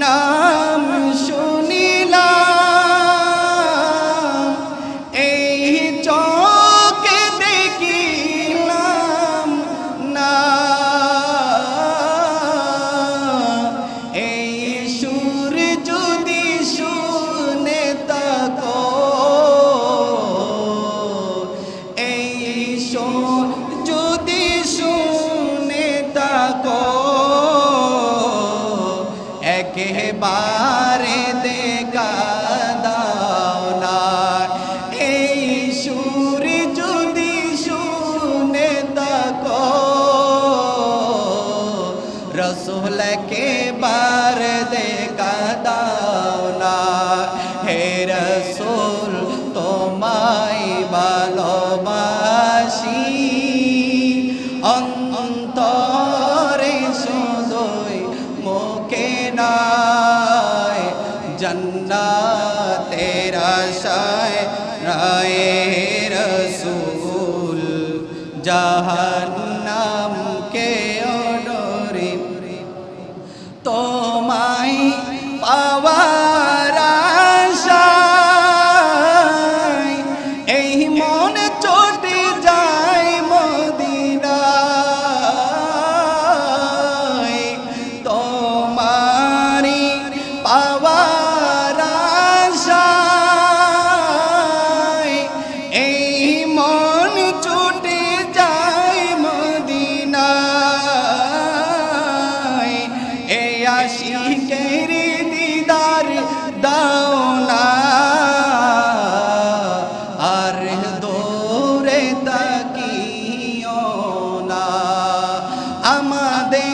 না রসুল কে বার দেখা দাও না। হে রসুল, তোমায় ভালোবাসি। অন্তরে শুধুই মুখে নাই জন্নাতের আশায় রায় রসুল। জাহান্নাম আশিকের দিদার দাও না। আর দৌড়ে তাকিও না। আমাদের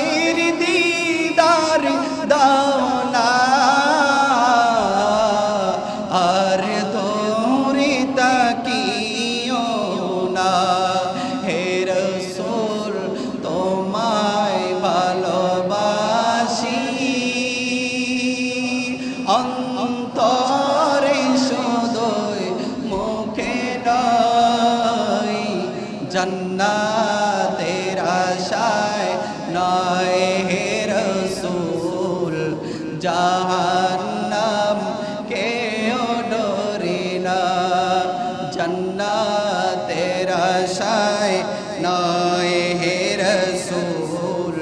জন্নাতের আশায় নয় হে রসুল, জাহান্নাম কেউ ডরে না। জন্নাতের আশায় নয় হে রসুল,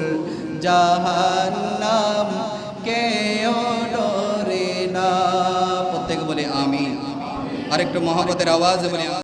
জাহান্নাম কেউ ডরে না। প্রত্যেকে বলে আমি আরেকটু মহাবতের আওয়াজ বলে